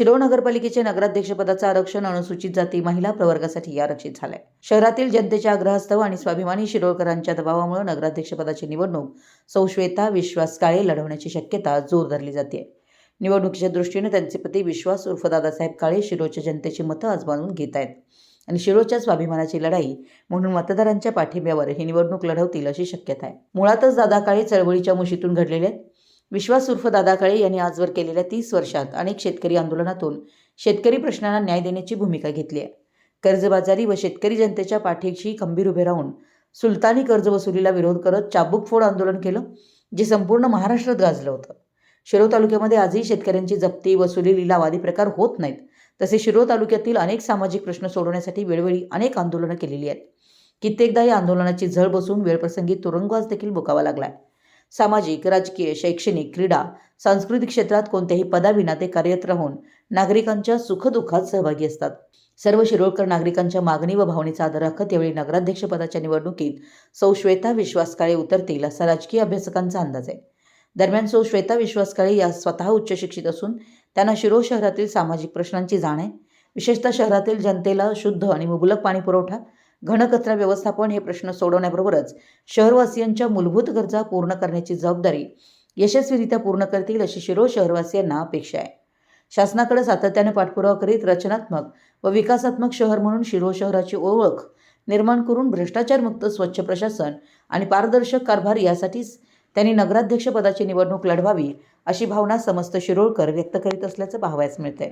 शिरोळ नगरपालिकेचे नगराध्यक्षपदाचं आरक्षण अनुसूचित जाती महिला प्रवर्गासाठी आरक्षित झालंय. शहरातील जनतेच्या आग्रहास्तव आणि स्वाभिमानी शिरोळकरांच्या दबावामुळे नगराध्यक्षपदाची निवडणूक सौश्वेता विश्वास काळे लढवण्याची शक्यता जोर धरली जाते निवडणुकीच्या दृष्टीने त्यांचे पती विश्वास उर्फ दादासाहेब काळे शिरोळच्या जनतेची मतं आजमावून घेत आहेत. आणि शिरोळच्या स्वाभिमानाची लढाई म्हणून मतदारांच्या पाठिंब्यावर ही निवडणूक लढवतील अशी शक्यता आहे. मुळातच दादा काळे चळवळीच्या मुशीतून घडलेले आहेत. विश्वास उर्फ दादा काळे यांनी आजवर केलेल्या तीस वर्षात अनेक शेतकरी आंदोलनातून शेतकरी प्रश्नांना न्याय देण्याची भूमिका घेतली आहे. कर्जबाजारी व शेतकरी जनतेच्या पाठीशी खंबीर उभे राहून सुलतानी कर्जवसुलीला विरोध करत चाबूकफोड आंदोलन केलं जे संपूर्ण महाराष्ट्रात गाजलं होतं. शिरोळ तालुक्यामध्ये आजही शेतकऱ्यांची जप्ती वसुली लिलाव आदी प्रकार होत नाहीत. तसे शिरोळ तालुक्यातील अनेक सामाजिक प्रश्न सोडवण्यासाठी वेळोवेळी अनेक आंदोलनं केलेली आहेत. कित्येकदा या आंदोलनाची झळ बसून वेळप्रसंगी तुरुंगवास देखील भोगावा लागलाय. सामाजिक राजकीय शैक्षणिक क्रीडा सांस्कृतिक क्षेत्रात कोणत्याही पदाविना ते कार्यरत राहून नागरिकांच्या सुखदुःखात सहभागी असतात. सर्व शिरोळकर नागरिकांच्या मागणी व भावनेचा आदर राखत यावेळी नगराध्यक्षपदाच्या निवडणुकीत सौ श्वेता विश्वास काळे उतरतील असा राजकीय अभ्यासकांचा अंदाज आहे. दरम्यान सौ श्वेता विश्वास काळे या स्वतः उच्च शिक्षित असून त्यांना शिरोळ शहरातील सामाजिक प्रश्नांची जाण आहे. विशेषतः शहरातील जनतेला शुद्ध आणि मुबलक पाणी पुरवठा घनकचरा व्यवस्थापन हे प्रश्न सोडवण्याबरोबरच शहरवासियांच्या मूलभूत गरजा पूर्ण करण्याची जबाबदारी यशस्वीरित्या पूर्ण करतील अशी शिरोळ शहरवासियांना अपेक्षा आहे. शासनाकडे सातत्याने पाठपुरावा करीत रचनात्मक व विकासात्मक शहर म्हणून शिरोळ शहराची ओळख निर्माण करून भ्रष्टाचारमुक्त स्वच्छ प्रशासन आणि पारदर्शक कारभार यासाठीच त्यांनी नगराध्यक्षपदाची निवडणूक लढवावी अशी भावना समस्त शिरोळकर व्यक्त करीत असल्याचं पाहावयास मिळतंय.